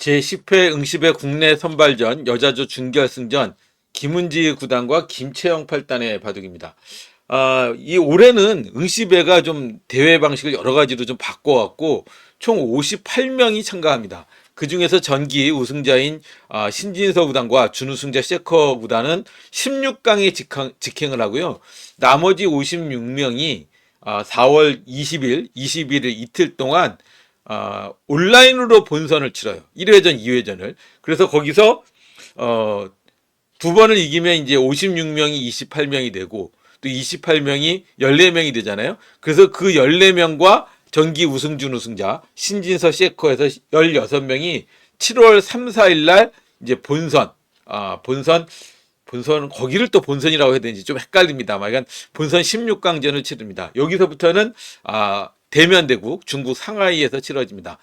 제10회 응시배 국내 선발전 여자조 준결승전 김은지 구단과 김채영 8단의 바둑입니다. 아, 이 올해는 응시배가 좀 대회 방식을 여러 가지로 좀 바꿔왔고 총 58명이 참가합니다. 그 중에서 전기 우승자인 아, 신진서 구단과 준우승자 세커 구단은 16강에 직행, 직행을 하고요. 나머지 56명이 아, 4월 20일, 21일 이틀 동안 아, 온라인으로 본선을 치러요. 1회전, 2회전을. 그래서 거기서 어, 두 번을 이기면 이제 56명이 28명이 되고 또 28명이 14명이 되잖아요. 그래서 그 14명과 전기 우승준 우승자 신진서 셰커에서 16명이 7월 3, 4일 날 이제 본선 아, 본선 본선 거기를 또 본선이라고 해야 되는지 좀 헷갈립니다만 그러니까 본선 16강전을 치릅니다. 여기서부터는 아, 대면대국 중국 상하이에서 치러집니다.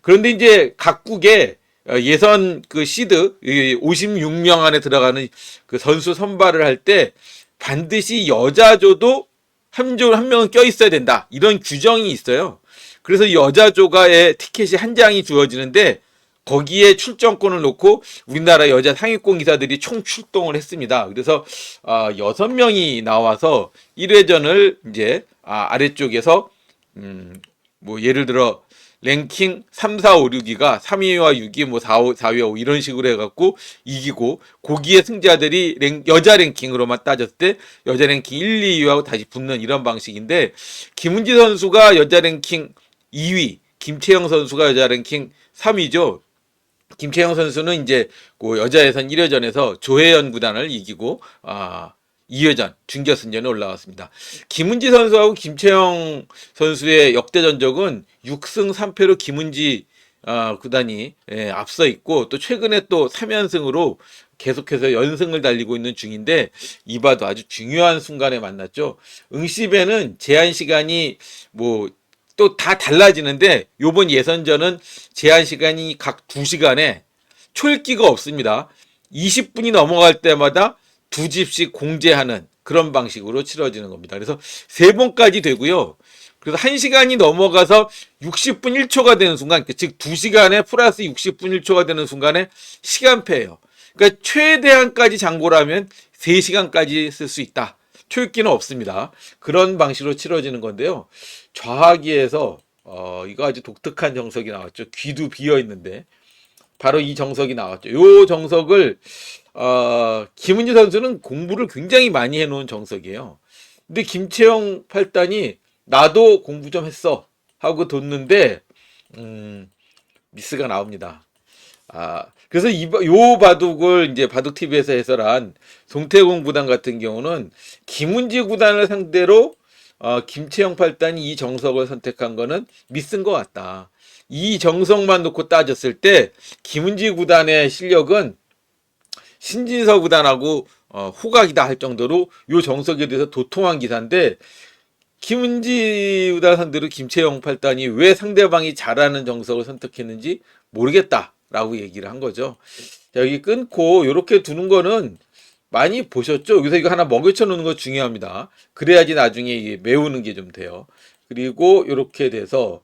그런데 이제 각국의 어, 예선 그 시드 56명 안에 들어가는 그 선수 선발을 할 때 반드시 여자조도 한조 한 명은 껴 있어야 된다 이런 규정이 있어요. 그래서 여자조가의 티켓이 한 장이 주어지는데 거기에 출전권을 놓고 우리나라 여자 상위권 기사들이 총 출동을 했습니다. 그래서 아, 여섯 명이 나와서 1회전을 이제 아, 아래쪽에서 음, 뭐 예를 들어 랭킹 3, 4, 5, 6위가 3위와 6위, 뭐 4, 5, 4위와 5 이런 식으로 해갖고 이기고 고기의 승자들이 랭, 여자 랭킹으로만 따졌을 때 여자 랭킹 1, 2위하고 다시 붙는 이런 방식인데 김은지 선수가 여자 랭킹 2위, 김채영 선수가 여자 랭킹 3위죠. 김채영 선수는 이제 그 여자 예선 1회전에서 조혜연 구단을 이기고 아 2회전 준결승전에 올라왔습니다. 김은지 선수하고 김채영 선수의 역대 전적은 6승 3패로 김은지 아, 구단이 예, 앞서 있고 또 최근에 또 3연승으로 계속해서 연승을 달리고 있는 중인데 이봐도 아주 중요한 순간에 만났죠. 응시배는 제한 시간이 뭐 또 다 달라지는데 요번 예선전은 제한 시간이 각 2시간에 초읽기가 없습니다. 20분이 넘어갈 때마다 두 집씩 공제하는 그런 방식으로 치러지는 겁니다. 그래서 세 번까지 되고요. 그래서 한 시간이 넘어가서 60분 1초가 되는 순간, 즉 2시간에 플러스 60분 1초가 되는 순간에 시간패예요. 그러니까 최대한까지 장고를 하면 3시간까지 쓸 수 있다. 초읽기는 없습니다. 그런 방식으로 치러지는 건데요. 좌하기에서 어, 이거 아주 독특한 정석이 나왔죠. 귀도 비어 있는데 바로 이 정석이 나왔죠. 요 정석을 어, 김은지 선수는 공부를 굉장히 많이 해놓은 정석이에요. 근데 김채영 팔단이 나도 공부 좀 했어 하고 뒀는데 음, 미스가 나옵니다. 아, 그래서 이, 요 바둑을 이제 바둑 TV에서 해설한 송태공 구단 같은 경우는 김은지 구단을 상대로 어, 김채영 팔단이 이 정석을 선택한 거는 미스인 것 같다. 이 정석만 놓고 따졌을 때 김은지 구단의 실력은 신진서 구단하고 어, 호각이다 할 정도로 요 정석에 대해서 도통한 기사인데 김은지 구단 상대로 김채영 팔단이 왜 상대방이 잘하는 정석을 선택했는지 모르겠다라고 얘기를 한 거죠. 자, 여기 끊고 이렇게 두는 거는 많이 보셨죠? 여기서 이거 하나 먹여쳐 놓는 거 중요합니다. 그래야지 나중에 이게 메우는 게 좀 돼요. 그리고 이렇게 돼서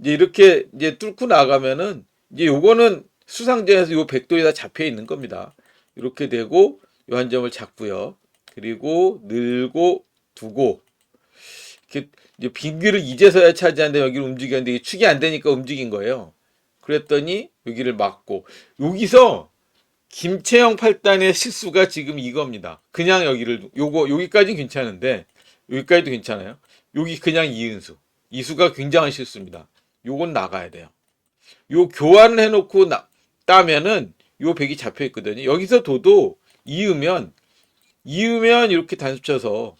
이제 이렇게 이제 뚫고 나가면은 이제 요거는 수상전에서 요 백도에다 잡혀 있는 겁니다. 이렇게 되고 요 한 점을 잡고요. 그리고 늘고 두고 이렇게 빈귀를 이제서야 차지하는데 여기를 움직였는데 이게 축이 안 되니까 움직인 거예요. 그랬더니 여기를 막고 여기서 김채영 팔단의 실수가 지금 이겁니다. 그냥 여기를 요거 여기까지 괜찮은데 여기까지도 괜찮아요. 여기 그냥 이은수 이수가 굉장한 실수입니다. 요건 나가야 돼요. 요 교환을 해놓고 나, 따면은 요 백이 잡혀 있거든요. 여기서 도도 이으면 이으면 이렇게 단수 쳐서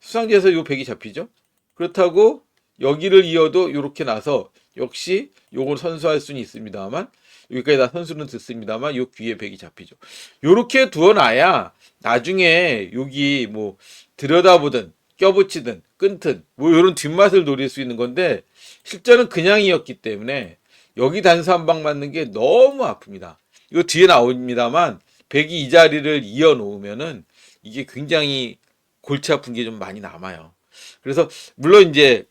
수상지에서 요 백이 잡히죠. 그렇다고 여기를 이어도 이렇게 나서 역시 요걸 선수할 수는 있습니다만 여기까지 다 선수는 듣습니다만 요 귀에 백이 잡히죠. 요렇게 두어놔야 나중에 여기 뭐 들여다보든 껴붙이든 끊든 뭐 이런 뒷맛을 노릴 수 있는 건데 실전은 그냥이었기 때문에 여기 단수 한 방 맞는 게 너무 아픕니다. 이거 뒤에 나옵니다만 백이 이 자리를 이어 놓으면은 이게 굉장히 골치 아픈 게 좀 많이 남아요. 그래서 물론 이제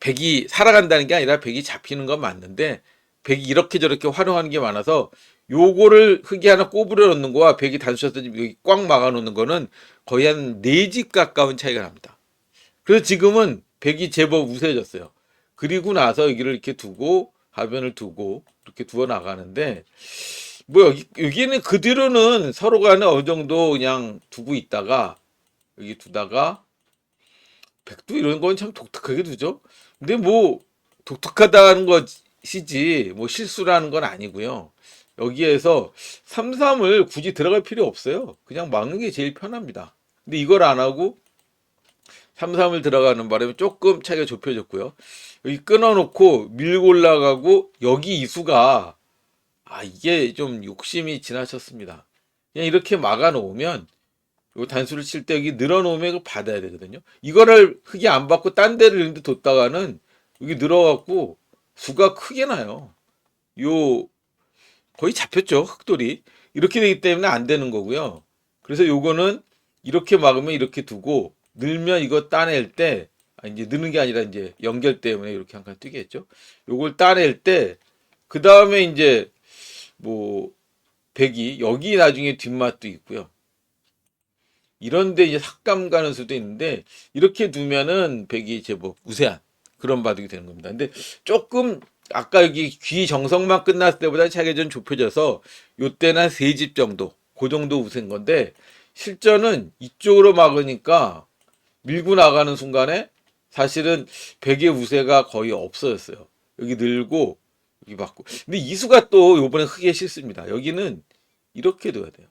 백이 살아간다는 게 아니라 백이 잡히는 건 맞는데 백이 이렇게 저렇게 활용하는 게 많아서 요거를 흙이 하나 꼬부려 놓는 거와 백이 단수셔서 여기 꽉 막아 놓는 거는 거의 한네집 가까운 차이가 납니다. 그래서 지금은 백이 제법 우세해졌어요. 그리고 나서 여기를 이렇게 두고 하변을 두고 이렇게 두어 나가는데 뭐 여기 여기는 그 뒤로는 서로 간에 어느 정도 그냥 두고 있다가 여기 두다가 백도 이런 건 참 독특하게 두죠. 근데 뭐 독특하다는 것이지 뭐 실수라는 건 아니고요. 여기에서 3, 3을 굳이 들어갈 필요 없어요. 그냥 막는 게 제일 편합니다. 근데 이걸 안 하고 3, 3을 들어가는 바람에 조금 차이가 좁혀졌고요. 여기 끊어놓고 밀고 올라가고 여기 이수가 아 이게 좀 욕심이 지나쳤습니다. 그냥 이렇게 막아놓으면 요 단수를 칠 때 여기 늘어놓으면 이걸 받아야 되거든요. 이거를 흙이 안 받고 딴 데를 데 뒀다가는 여기 늘어갖고 수가 크게 나요. 요 거의 잡혔죠 흙돌이 이렇게 되기 때문에 안 되는 거고요. 그래서 요거는 이렇게 막으면 이렇게 두고 늘면 이거 따낼 때 아, 이제 느는 게 아니라 이제 연결 때문에 이렇게 한 칸 뛰겠죠. 요걸 따낼 때 그 다음에 이제 뭐 백이 여기 나중에 뒷맛도 있고요. 이런데 이제 삭감 가는 수도 있는데 이렇게 두면은 백이 제법 우세한 그런 바둑이 되는 겁니다. 근데 조금 아까 여기 귀 정성만 끝났을 때보다 차이가 좀 좁혀져서 요때는 한세집 정도 그 정도 우세인 건데 실전은 이쪽으로 막으니까 밀고 나가는 순간에 사실은 백의 우세가 거의 없어졌어요. 여기 늘고 여기 받고. 근데 이수가 또 요번에 크게 실수입니다. 여기는 이렇게 둬야 돼요.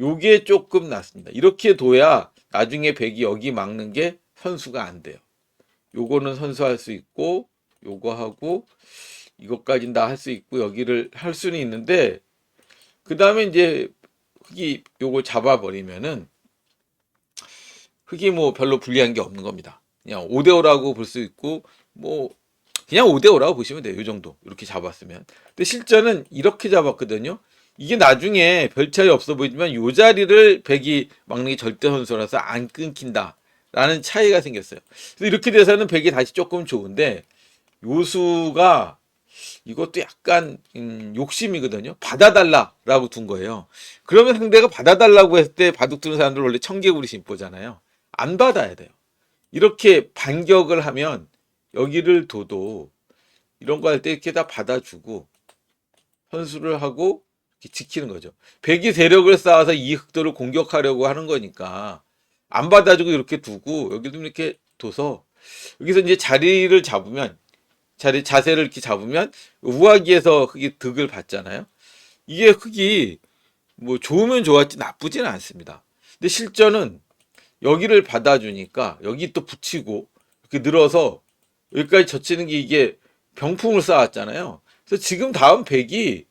요게 조금 낫습니다. 이렇게 둬야 나중에 백이 여기 막는 게 선수가 안 돼요. 요거는 선수할 수 있고 요거 하고 이것까진 다 할 수 있고 여기를 할 수는 있는데 그 다음에 이제 흙이 요걸 잡아버리면은 흙이 뭐 별로 불리한 게 없는 겁니다. 그냥 5대5라고 볼 수 있고 뭐 그냥 5대5라고 보시면 돼요. 이 정도 이렇게 잡았으면. 근데 실전은 이렇게 잡았거든요. 이게 나중에 별 차이 없어 보이지만 요 자리를 백이 막는 게 절대 선수라서 안 끊긴다. 라는 차이가 생겼어요. 그래서 이렇게 돼서는 백이 다시 조금 좋은데 요수가 이것도 약간 음, 욕심이거든요. 받아달라라고 둔 거예요. 그러면 상대가 받아달라고 했을 때 바둑 두는 사람들 원래 청개구리 심보잖아요. 안 받아야 돼요. 이렇게 반격을 하면 여기를 둬도 이런 거 할 때 이렇게 다 받아주고 선수를 하고 지키는 거죠. 백이 세력을 쌓아서 이 흑도를 공격하려고 하는 거니까 안 받아주고 이렇게 두고 여기도 이렇게 둬서 여기서 이제 자리를 잡으면 자리 자세를 이렇게 잡으면 우아기에서 흙이 득을 받잖아요. 이게 흙이 뭐 좋으면 좋았지 나쁘지는 않습니다. 근데 실전은 여기를 받아주니까 여기 또 붙이고 이렇게 늘어서 여기까지 젖히는 게 이게 병풍을 쌓았잖아요. 그래서 지금 다음 백이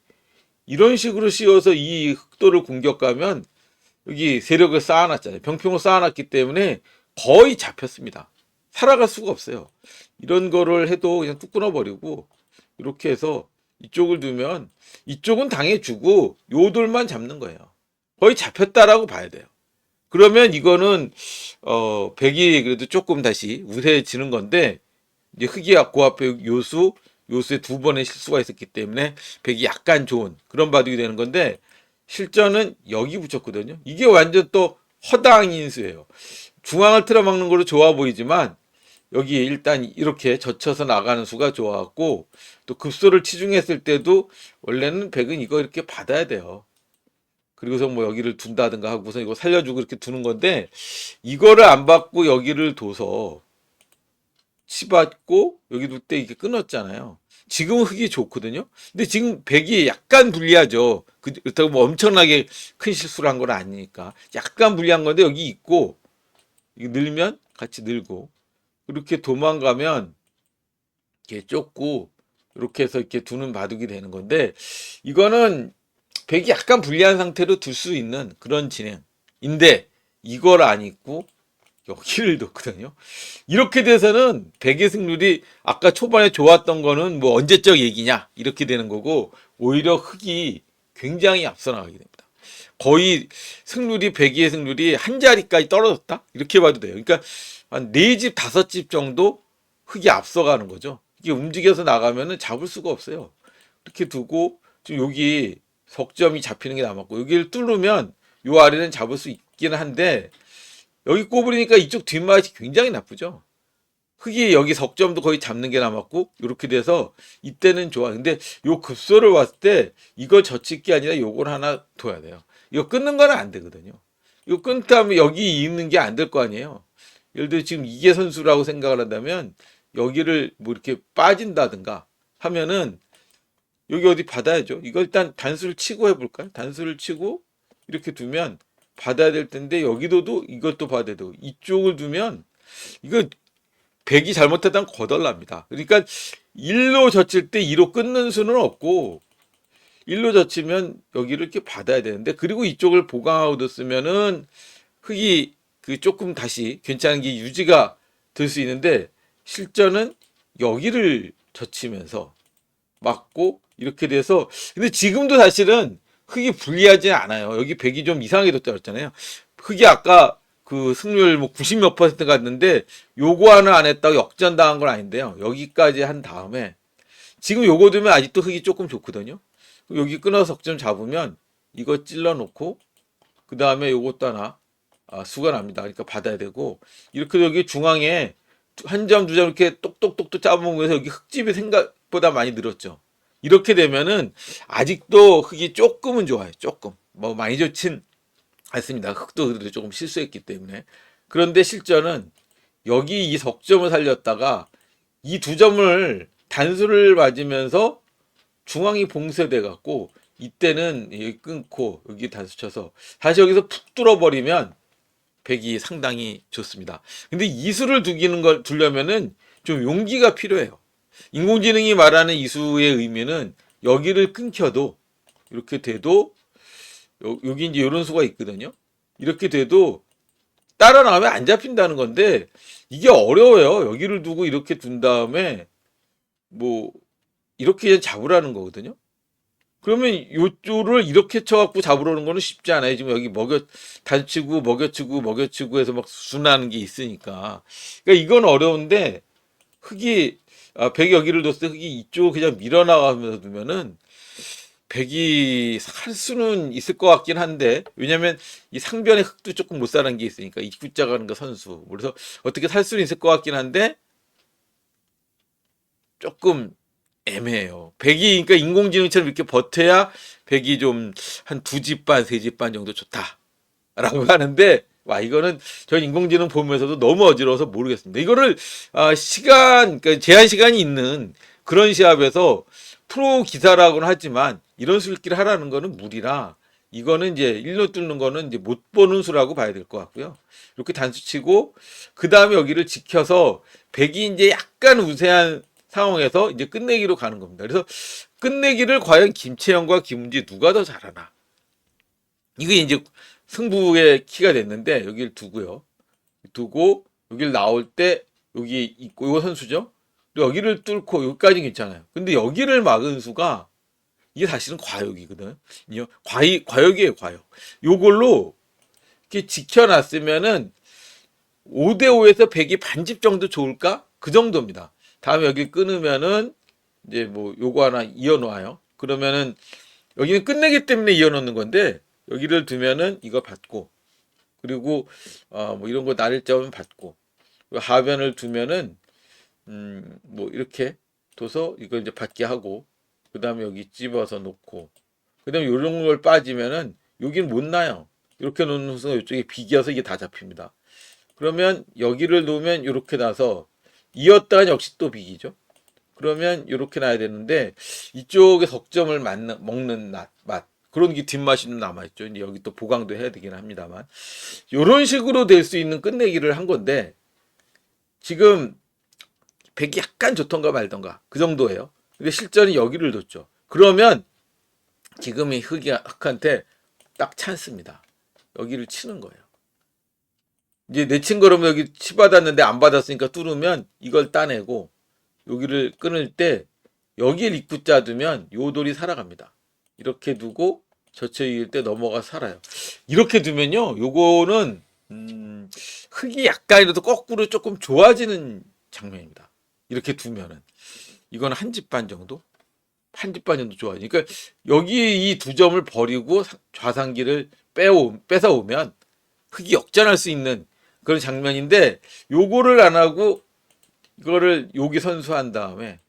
이런 식으로 씌워서 이 흑도를 공격하면 여기 세력을 쌓아놨잖아요. 병풍을 쌓아놨기 때문에 거의 잡혔습니다. 살아갈 수가 없어요. 이런 거를 해도 그냥 뚝 끊어버리고 이렇게 해서 이쪽을 두면 이쪽은 당해주고 요 돌만 잡는 거예요. 거의 잡혔다라고 봐야 돼요. 그러면 이거는 어 백이 그래도 조금 다시 우세해지는 건데 이제 흑이 그 앞에 요수 요수에 두 번의 실수가 있었기 때문에 백이 약간 좋은 그런 바둑이 되는 건데 실전은 여기 붙였거든요. 이게 완전 또 허당 인수예요. 중앙을 틀어막는 걸로 좋아 보이지만 여기 일단 이렇게 젖혀서 나가는 수가 좋았고 또 급소를 치중했을 때도 원래는 백은 이거 이렇게 받아야 돼요. 그리고서 뭐 여기를 둔다든가 하고서 이거 살려주고 이렇게 두는 건데 이거를 안 받고 여기를 둬서 치받고 여기 둘 때 이게 끊었잖아요. 지금은 흙이 좋거든요. 근데 지금 백이 약간 불리하죠. 그- 그렇다고 뭐 엄청나게 큰 실수를 한 건 아니니까 약간 불리한 건데 여기 있고 이게 늘면 같이 늘고 이렇게 도망가면 이렇게 쫓고 이렇게 해서 이렇게 두는 바둑이 되는 건데 이거는 백이 약간 불리한 상태로 둘 수 있는 그런 진행인데 이걸 안 입고 여기를 뒀거든요. 이렇게 돼서는 백의 승률이 아까 초반에 좋았던 거는 뭐 언제적 얘기냐 이렇게 되는 거고 오히려 흑이 굉장히 앞서 나가게 됩니다. 거의 승률이 백의 승률이 한 자리까지 떨어졌다 이렇게 봐도 돼요. 그러니까 한 네 집 다섯 집 정도 흑이 앞서가는 거죠. 이게 움직여서 나가면은 잡을 수가 없어요. 이렇게 두고 지금 여기 석점이 잡히는 게 남았고 여기를 뚫으면 요 아래는 잡을 수 있기는 한데 여기 꼬부리니까 이쪽 뒷맛이 굉장히 나쁘죠. 흙이 여기 석점도 거의 잡는 게 남았고 이렇게 돼서 이때는 좋아. 근데 요 급소를 봤을 때 젖힐 게 아니라 요걸 하나 둬야 돼요. 이거 끊는 거는 안 되거든요. 이거 끊다면 여기 있는 게 안 될 거 아니에요. 예를 들어 지금 이게 선수라고 생각을 한다면 여기를 뭐 이렇게 빠진다든가 하면은 여기 어디 받아야죠. 이거 일단 단수를 치고 해볼까요? 단수를 치고 이렇게 두면 받아야 될 텐데 여기도도 이것도 받아야 되고 이쪽을 두면 이거 백이 잘못하다면 거덜납니다. 그러니까 1로 젖힐 때 2로 끊는 수는 없고 1로 젖히면 여기를 이렇게 받아야 되는데 그리고 이쪽을 보강하고 뒀으면은 흙이 그 조금 다시 괜찮은 게 유지가 될 수 있는데 실전은 여기를 젖히면서 맞고 이렇게 돼서 근데 지금도 사실은 흙이 불리하지 않아요. 여기 백이 좀 이상해졌다 그랬잖아요. 흙이 아까 그 승률 뭐 90 몇 퍼센트 갔는데 요거 하나 안 했다고 역전당한 건 아닌데요. 여기까지 한 다음에 지금 요거 두면 아직도 흙이 조금 좋거든요. 여기 끊어서 석점 잡으면 이거 찔러 놓고 그 다음에 요것도 하나 아, 수가 납니다. 그러니까 받아야 되고 이렇게 여기 중앙에 한 점 두 점 이렇게 똑똑똑똑 잡아먹으면서 여기 흙집이 생각보다 많이 늘었죠. 이렇게 되면은 아직도 흙이 조금은 좋아요. 조금 뭐 많이 좋진 않습니다. 흙도 그래도 조금 실수했기 때문에 그런데 실전은 여기 이 석점을 살렸다가 이 두 점을 단수를 맞으면서 중앙이 봉쇄돼 갖고 이때는 여기 끊고 여기 단수 쳐서 다시 여기서 푹 뚫어버리면 백이 상당히 좋습니다. 근데 이수를 두기는 걸 두려면은 좀 용기가 필요해요. 인공지능이 말하는 이수의 의미는 여기를 끊겨도 이렇게 돼도 요- 여기 이제 이런 수가 있거든요. 이렇게 돼도 따라 나오면 안 잡힌다는 건데 이게 어려워요. 여기를 두고 이렇게 둔 다음에 뭐 이렇게 잡으라는 거거든요. 그러면 요쪽을 이렇게 쳐갖고 잡으려는 거는 쉽지 않아요. 지금 여기 먹여 단치고 먹여치고 먹여치고 해서 막 순하는 게 있으니까. 그러니까 이건 어려운데 흙이 아, 백이 여기를 뒀을 때 흙이 이쪽 그냥 밀어나가면서 두면은 백이 살 수는 있을 것 같긴 한데 왜냐면 이 상변에 흙도 조금 못 사는 게 있으니까 입구자 가는 거 선수 그래서 어떻게 살 수는 있을 것 같긴 한데 조금 애매해요. 백이 그러니까 인공지능처럼 이렇게 버텨야 백이 좀 한 두 집 반, 세 집 반 정도 좋다라고 하는데 와 이거는 저 인공지능 보면서도 너무 어지러워서 모르겠습니다. 이거를 아, 시간 그러니까 제한 시간이 있는 그런 시합에서 프로 기사라고는 하지만 이런 수익기를 하라는 거는 무리라 이거는 이제 일로 뚫는 거는 이제 못 보는 수라고 봐야 될 것 같고요. 이렇게 단수 치고 그 다음에 여기를 지켜서 백이 이제 약간 우세한 상황에서 이제 끝내기로 가는 겁니다. 그래서 끝내기를 과연 김채영과 김은지 누가 더 잘하나? 이게 이제 승부의 키가 됐는데 여기를 두고요. 두고 여기를 나올 때 여기 있고 이거 선수죠. 여기를 뚫고 여기까지 괜찮아요. 근데 여기를 막은 수가 이게 사실은 과욕이거든. 요 과이 과욕이에요, 과욕. 요걸로 이렇게 지켜놨으면은 5대 5에서 100이 반집 정도 좋을까? 그 정도입니다. 다음에 여기 끊으면은 이제 뭐 요거 하나 이어 놓아요. 그러면은 여기는 끝내기 때문에 이어 놓는 건데 여기를 두면은 이거 받고 그리고 어 뭐 이런 거 나를 자면 받고 하변을 두면은 음 뭐 이렇게 둬서 이거 이제 받게 하고 그 다음에 여기 집어서 놓고 그 다음에 요런 걸 빠지면은 여기는 못 나요. 이렇게 놓는 순간 이쪽에 비겨서 이게 다 잡힙니다. 그러면 여기를 놓으면 이렇게 나서 이었다가 역시 또 비기죠. 그러면 이렇게 놔야 되는데 이쪽에 석점을 맞는, 먹는 맛, 맛 그런 게 뒷맛이 좀 남아있죠. 이제 여기 또 보강도 해야 되긴 합니다만 이런 식으로 될 수 있는 끝내기를 한 건데 지금 백이 약간 좋던가 말던가 그 정도예요. 근데 실전이 여기를 뒀죠. 그러면 지금 이 흑이 흑한테 딱 찬스입니다. 여기를 치는 거예요. 이제 내친 거라면 여기 치 받았는데 안 받았으니까 뚫으면 이걸 따내고 여기를 끊을 때 여기에 입구자 두면 요 돌이 살아갑니다. 이렇게 두고 젖혀 이을 때 넘어가 살아요. 이렇게 두면요, 요거는 음, 흙이 약간이라도 거꾸로 조금 좋아지는 장면입니다. 이렇게 두면은 이건 한 집 반 정도. 판집반전도 좋아요. 그러니까 여기 이 두 점을 버리고 사- 좌상기를 빼오 뺏어오면 흑이 역전할 수 있는 그런 장면인데 요거를 안 하고 이거를 여기 선수한 다음에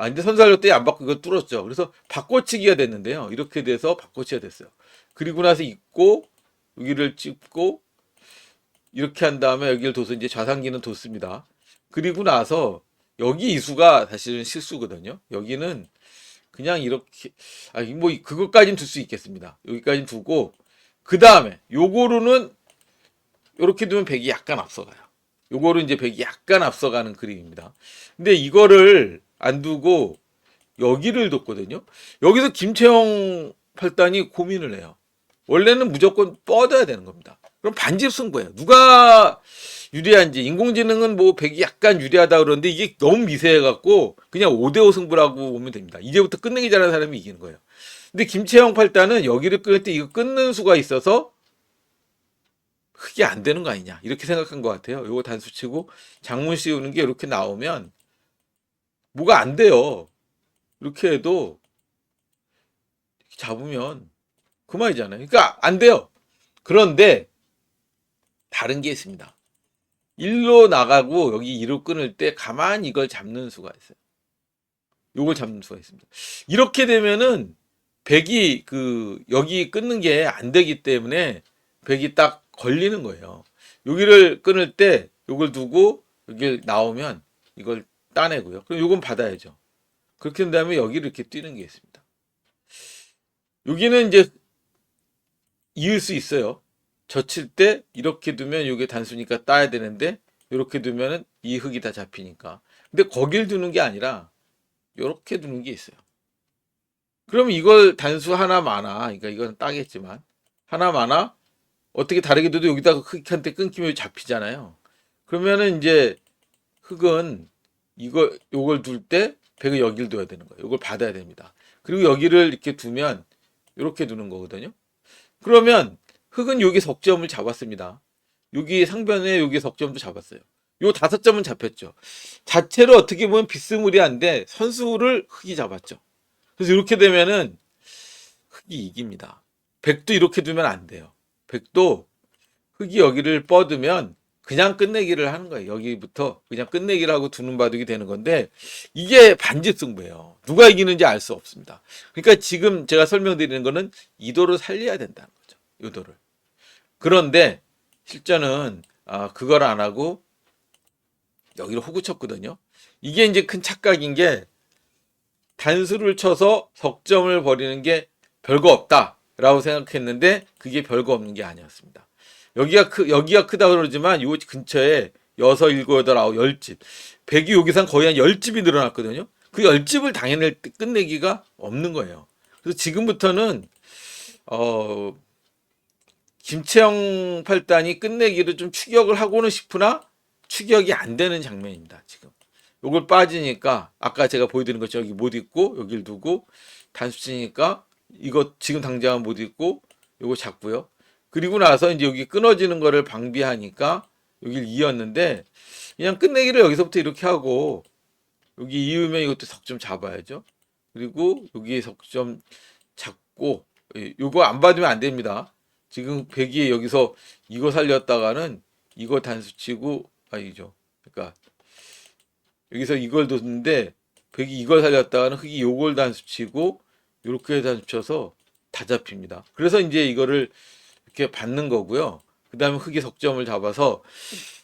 아 근데 선수할 때안 받고 이거 뚫었죠. 그래서 바꿔치기가 됐는데요. 이렇게 돼서 바꿔치기가 됐어요. 그리고 나서 있고 여기를 찍고 이렇게 한 다음에 여기를 둬서 이제 좌상기는 뒀습니다. 그리고 나서 여기 이수가 사실은 실수거든요. 여기는 그냥 이렇게 아뭐 그것까진 둘 수 있겠습니다. 여기까진 두고 그 다음에 요거로는 이렇게 두면 백이 약간 앞서가요. 요거로 이제 백이 약간 앞서가는 그림입니다. 근데 이거를 안 두고 여기를 뒀거든요. 여기서 김채영 팔단이 고민을 해요. 원래는 무조건 뻗어야 되는 겁니다. 그럼 반집 승부예요. 누가 유리한지 인공지능은 뭐 백이 약간 유리하다 그러는데 이게 너무 미세해 갖고 그냥 5대5 승부라고 보면 됩니다. 이제부터 끝내기 잘하는 사람이 이기는 거예요. 근데 김채영 팔단은 여기를 끊을 때 이거 끊는 수가 있어서 흑이 안 되는 거 아니냐 이렇게 생각한 것 같아요. 요거 단수 치고 장문 씌우는 게 이렇게 나오면 뭐가 안 돼요. 이렇게 해도 잡으면 그만이잖아요. 그러니까 안 돼요. 그런데 다른 게 있습니다. 일로 나가고 여기 이로 끊을 때 가만히 이걸 잡는 수가 있어요. 요걸 잡는 수가 있습니다. 이렇게 되면은 백이 그 여기 끊는 게 안 되기 때문에 백이 딱 걸리는 거예요. 여기를 끊을 때 요걸 두고 여기 나오면 이걸 따내고요. 그럼 요건 받아야죠. 그렇게 된 다음에 여기를 이렇게 뛰는 게 있습니다. 여기는 이제 이을 수 있어요. 젖힐 때 이렇게 두면 이게 단수니까 따야 되는데 이렇게 두면은 이 흙이 다 잡히니까. 근데 거길 두는 게 아니라 이렇게 두는 게 있어요. 그럼 이걸 단수 하나 많아. 그러니까 이건 따겠지만 하나 많아. 어떻게 다르게 둬도 여기다가 흙한테 끊기면 잡히잖아요. 그러면은 이제 흙은 이거 요걸 둘때 백을 여기를 둬야 되는 거예요. 요걸 받아야 됩니다. 그리고 여기를 이렇게 두면 이렇게 두는 거거든요. 그러면 흙은 여기 석점을 잡았습니다. 여기 상변에 여기 석점도 잡았어요. 요 다섯 점은 잡혔죠. 자체로 어떻게 보면 비스무리한데 선수를 흙이 잡았죠. 그래서 이렇게 되면은 흙이 이깁니다. 백도 이렇게 두면 안 돼요. 백도 흙이 여기를 뻗으면 그냥 끝내기를 하는 거예요. 여기부터 그냥 끝내기를 하고 두는 바둑이 되는 건데 이게 반집 승부예요. 누가 이기는지 알 수 없습니다. 그러니까 지금 제가 설명드리는 거는 이도를 살려야 된다는 거죠. 이도를. 그런데 실전은 아, 그걸 안 하고 여기를 호구 쳤거든요. 이게 이제 큰 착각인 게 단수를 쳐서 석점을 버리는 게 별거 없다라고 생각했는데 그게 별거 없는 게 아니었습니다. 여기가 크, 여기가 크다 그러지만 요 근처에 여섯, 일곱, 여덟, 아홉, 열 집. 백이 여기선 거의 한 열 집이 늘어났거든요. 그 열 집을 당해낼 때 끝내기가 없는 거예요. 그래서 지금부터는 어 김채영 팔단이 끝내기를 좀 추격을 하고는 싶으나 추격이 안 되는 장면입니다. 지금 요걸 빠지니까 아까 제가 보여드린 것처럼 여기 못 있고 여기를 두고 단수 치니까 이거 지금 당장은 못 있고 요거 잡고요. 그리고 나서 이제 여기 끊어지는 거를 방비하니까 여기를 이었는데 그냥 끝내기를 여기서부터 이렇게 하고 여기 이으면 이것도 석점 잡아야죠. 그리고 여기 석점 잡고 예, 요거 안 받으면 안 됩니다. 지금 백이 여기서 이거 살렸다가는 이거 단수 치고 아니죠. 그러니까 여기서 이걸 뒀는데 백이 이걸 살렸다가는 흑이 요걸 단수 치고 요렇게 단수 쳐서 다 잡힙니다. 그래서 이제 이거를 이렇게 받는 거고요. 그 다음에 흑이 석점을 잡아서,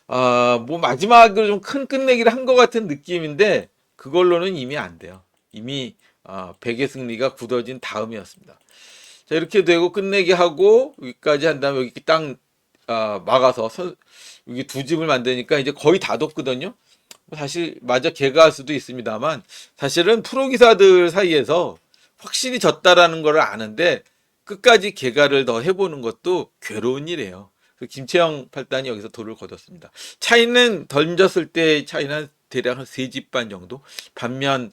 아, 뭐 마지막으로 좀 큰 끝내기를 한 것 같은 느낌인데, 그걸로는 이미 안 돼요. 이미, 아, 백의 승리가 굳어진 다음이었습니다. 자, 이렇게 되고 끝내기 하고, 여기까지 한 다음에 여기 땅, 아, 막아서, 선, 여기 두 집을 만드니까 이제 거의 다 뒀거든요. 뭐 사실, 마저 개가할 수도 있습니다만, 사실은 프로 기사들 사이에서 확실히 졌다라는 걸 아는데, 끝까지 개가를 더 해보는 것도 괴로운 일이에요. 그 김채영 팔단이 여기서 돌을 거뒀습니다. 차이는 던졌을 때 차이는 대략 한 세 집 반 정도. 반면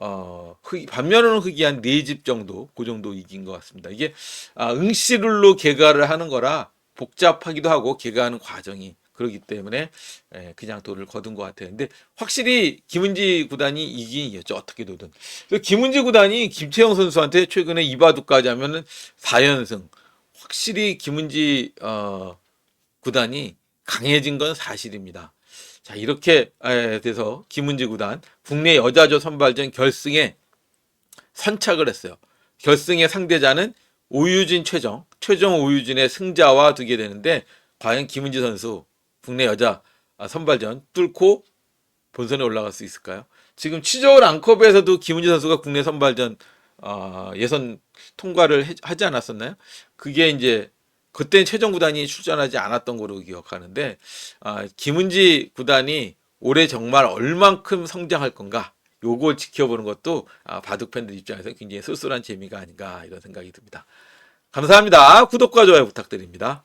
어 흑, 반면으로는 흑이 한 네 집 정도 그 정도 이긴 것 같습니다. 이게 아, 응시룰로 개가를 하는 거라 복잡하기도 하고 개가하는 과정이 그렇기 때문에 예, 그냥 돌을 거둔 것 같아요. 근데 확실히 김은지 구단이 이긴 이겼죠. 어떻게든. 그래서 김은지 구단이 김채영 선수한테 최근에 이바둑까지 하면은 4연승. 확실히 김은지 어, 구단이 강해진 건 사실입니다. 자 이렇게 에, 돼서 김은지 구단 국내 여자조 선발전 결승에 선착을 했어요. 결승의 상대자는 오유진 최정, 최정 오유진의 승자와 두게 되는데 과연 김은지 선수 국내 여자 아, 선발전 뚫고 본선에 올라갈 수 있을까요? 지금 치저울 앙컵에서도 김은지 선수가 국내 선발전 아, 예선 통과를 해- 하지 않았었나요? 그게 이제 그때는 최정 구단이 출전하지 않았던 걸로 기억하는데 아, 김은지 구단이 올해 정말 얼만큼 성장할 건가 요걸 지켜보는 것도 아, 바둑 팬들 입장에서 굉장히 쏠쏠한 재미가 아닌가 이런 생각이 듭니다. 감사합니다. 구독과 좋아요 부탁드립니다.